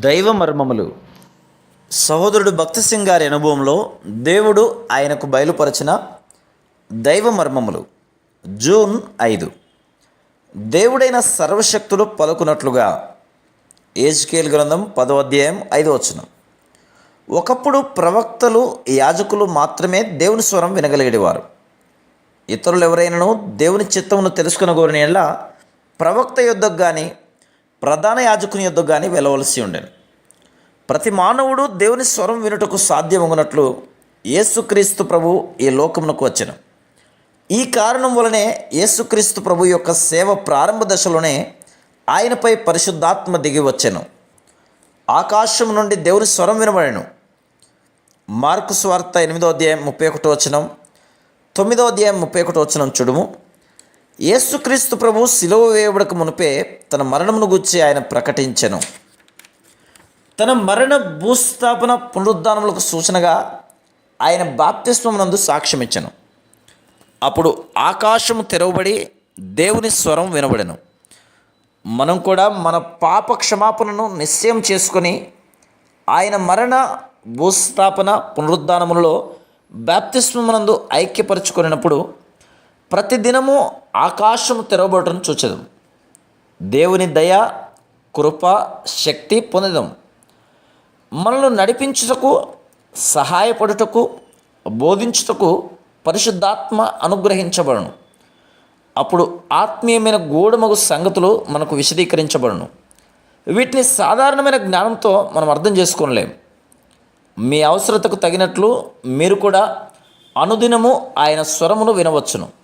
దైవ మర్మములు. సహోదరుడు భక్తి సింగ్ గారి అనుభవంలో దేవుడు ఆయనకు బయలుపరచిన దైవ మర్మములు. జూన్ ఐదు. దేవుడైన సర్వశక్తులు పలుకున్నట్లుగా ఏజ్కేల్ గ్రంథం పదో అధ్యాయం ఐదో వచనం. ఒకప్పుడు ప్రవక్తలు యాజకులు మాత్రమే దేవుని స్వరం వినగలిగేవారు. ఇతరులు ఎవరైనాను దేవుని చిత్తమును తెలుసుకునగోరిన ప్రవక్త యుద్ధకు కానీ ప్రధాన యాజకుని యుద్ధకు కానీ వెళ్ళవలసి ఉండేది ప్రతి మానవుడు దేవుని స్వరం వినుటకు సాధ్యమగునట్లు యేసుక్రీస్తు ప్రభు ఈ లోకమునకు వచ్చిన. ఈ కారణం వలనే యేసుక్రీస్తు ప్రభు యొక్క సేవ ప్రారంభ దశలోనే ఆయనపై పరిశుద్ధాత్మ దిగి వచ్చాను. ఆకాశం నుండి దేవుని స్వరం వినబడెను. మార్కు స్వార్త ఎనిమిదో అధ్యాయం ముప్పై ఒకటో వచనం తొమ్మిదో అధ్యాయం ముప్పై ఒకటో వచనం చూడుము. యేసుక్రీస్తు ప్రభు సిలువ వేయబడక మునిపే తన మరణమును గుచ్చి ఆయన ప్రకటించెను. తన మరణ భూస్థాపన పునరుద్ధానములకు సూచనగా ఆయన బాప్తిస్వమునందు సాక్ష్యమిచ్చను. అప్పుడు ఆకాశము తెరవబడి దేవుని స్వరం వినబడెను. మనం కూడా మన పాప క్షమాపణను నిశ్చయం చేసుకొని ఆయన మరణ భూస్థాపన పునరుద్ధానములలో బాప్తిస్వమునందు ఐక్యపరచుకున్నప్పుడు ప్రతిదినము ఆకాశము తెరవబడటం చూచెదం దేవుని దయ కృప శక్తి పొందడం మనల్ని నడిపించుటకు సహాయపడుటకు బోధించుటకు పరిశుద్ధాత్మ అనుగ్రహించబడను. అప్పుడు ఆత్మీయమైన గూఢమగు సంగతులు మనకు విశదీకరించబడను. వీటిని సాధారణమైన జ్ఞానంతో మనం అర్థం చేసుకోలేం మీ అవసరతకు తగినట్లు మీరు కూడా అనుదినము ఆయన స్వరమును వినవచ్చును.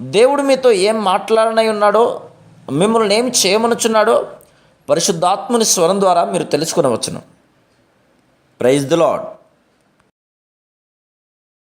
దేవుడు మీతో ఏం మాట్లాడనై ఉన్నాడో మిమ్మల్ని ఏం చేయమనుచున్నాడో పరిశుద్ధాత్ముని స్వరం ద్వారా మీరు తెలుసుకునవచ్చును. Praise the lord